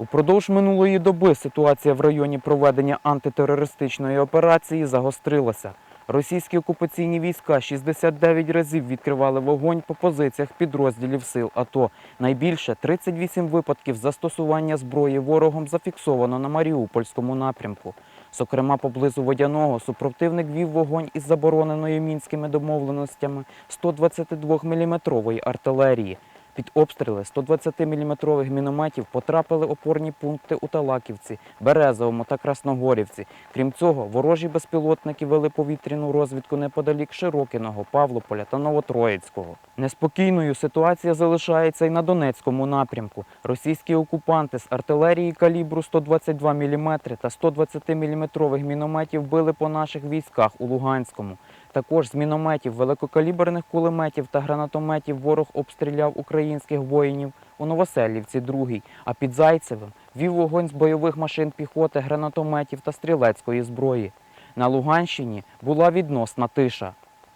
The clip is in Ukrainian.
Упродовж минулої доби ситуація в районі проведення антитерористичної операції загострилася. Російські окупаційні війська 69 разів відкривали вогонь по позиціях підрозділів сил АТО. Найбільше 38 випадків застосування зброї ворогом зафіксовано на Маріупольському напрямку. Зокрема, поблизу водяного супротивник вів вогонь із забороненою мінськими домовленостями 122-мм артилерії. Під обстріли 120-мм мінометів потрапили опорні пункти у Талаківці, Березовому та Красногорівці. Крім цього, ворожі безпілотники вели повітряну розвідку неподалік Широкиного, Павлополя та Новотроїцького. Неспокійною ситуація залишається і на Донецькому напрямку. Російські окупанти з артилерії калібру 122 мм та 120-мм мінометів били по наших військах у Луганському. Також з мінометів, великокаліберних кулеметів та гранатометів ворог обстріляв українських воїнів у Новоселівці другий. а під Зайцевим вів вогонь з бойових машин піхоти, гранатометів та стрілецької зброї. На Луганщині була відносна тиша.